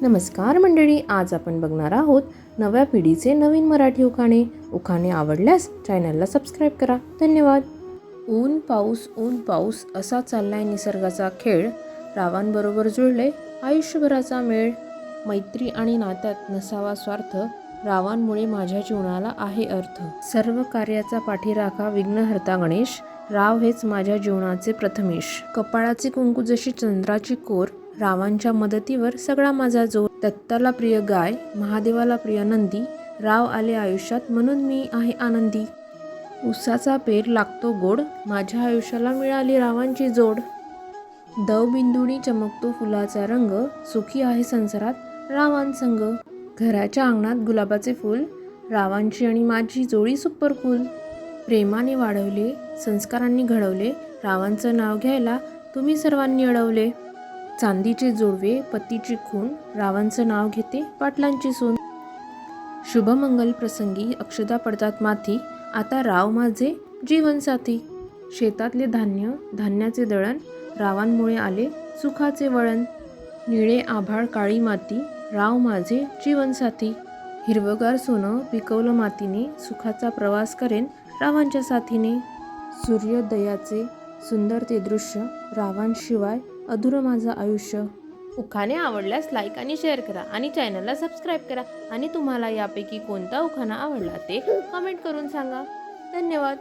नमस्कार मंडळी आज आपण बघणार आहोत नव्या पिढीचे नवीन मराठी उखाणे. उखाणे आवडल्यास चॅनलला सबस्क्राईब करा. धन्यवाद. ऊन पाऊस ऊन पाऊस असा चाललाय निसर्गाचा खेळ. रावांबरोबर जुळले आयुष्यभराचा मेळ. मैत्री आणि नात्यात नसावा स्वार्थ रावांमुळे माझ्या जीवनाला आहे अर्थ. सर्व कार्याचा पाठीराखा विघ्नहर्ता गणेश. राव हेच माझ्या जीवनाचे प्रथमेश. कपाळाचे कुंकू जशी चंद्राची कोर रावांच्या मदतीवर सगळा माझा जोर दत्ताला प्रिय गाय महादेवाला प्रिय नंदी राव आले आयुष्यात म्हणून मी आहे आनंदी. उसाचा पेर लागतो गोड माझ्या आयुष्याला मिळाली रावांची जोड. दवबिंदुनी चमकतो फुलाचा रंग सुखी आहे संसारात रावांसंग. घराच्या अंगणात गुलाबाचे फूल रावांची आणि माझी जोडी सुपर कूल प्रेमाने वाढवले संस्कारांनी घडवले रावांचं नाव घ्यायला तुम्ही सर्वांनी अडवले. चांदीचे जोडवे पतीची खून रावांचं नाव घेते पाटलांची सून. शुभमंगल प्रसंगी अक्षदा पडतात माथी आता राव माझे जीवनसाथी. शेतातले धान्य धान्याचे दळण रावांमुळे आले सुखाचे वळण. निळे आभाळ काळी माती राव माझे जीवनसाथी. हिरवगार सोनं पिकवलं मातीने सुखाचा प्रवास करेन रावांच्या साथीने. सूर्योदयाचे सुंदर ते दृश्य रावांशिवाय अधुरं माझं आयुष्य. उखाणे आवडल्यास लाईक आणि शेअर करा आणि चॅनलला सबस्क्राईब करा. आणि तुम्हाला यापैकी कोणता उखाणा आवडला ते कमेंट करून सांगा. धन्यवाद.